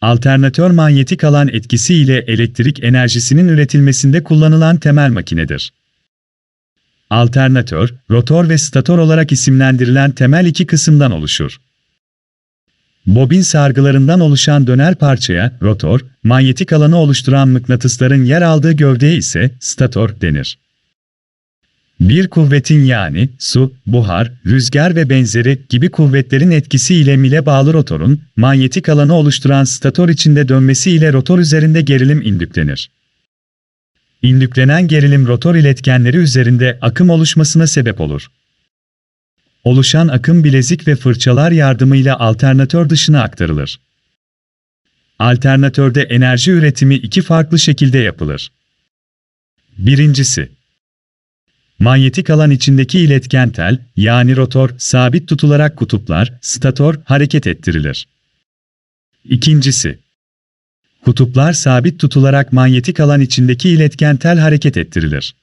Alternatör manyetik alan etkisi ile elektrik enerjisinin üretilmesinde kullanılan temel makinedir. Alternatör, rotor ve stator olarak isimlendirilen temel iki kısımdan oluşur. Bobin sargılarından oluşan döner parçaya rotor, manyetik alanı oluşturan mıknatısların yer aldığı gövdeye ise stator denir. Bir kuvvetin yani su, buhar, rüzgar ve benzeri gibi kuvvetlerin etkisi ile mile bağlı rotorun manyetik alanı oluşturan stator içinde dönmesi ile rotor üzerinde gerilim indüklenir. İndüklenen gerilim rotor iletkenleri üzerinde akım oluşmasına sebep olur. Oluşan akım bilezik ve fırçalar yardımıyla alternatör dışına aktarılır. Alternatörde enerji üretimi iki farklı şekilde yapılır. Birincisi, Manyetik alan içindeki iletken tel, yani rotor, sabit tutularak kutuplar, stator, hareket ettirilir. İkincisi, kutuplar sabit tutularak manyetik alan içindeki iletken tel hareket ettirilir.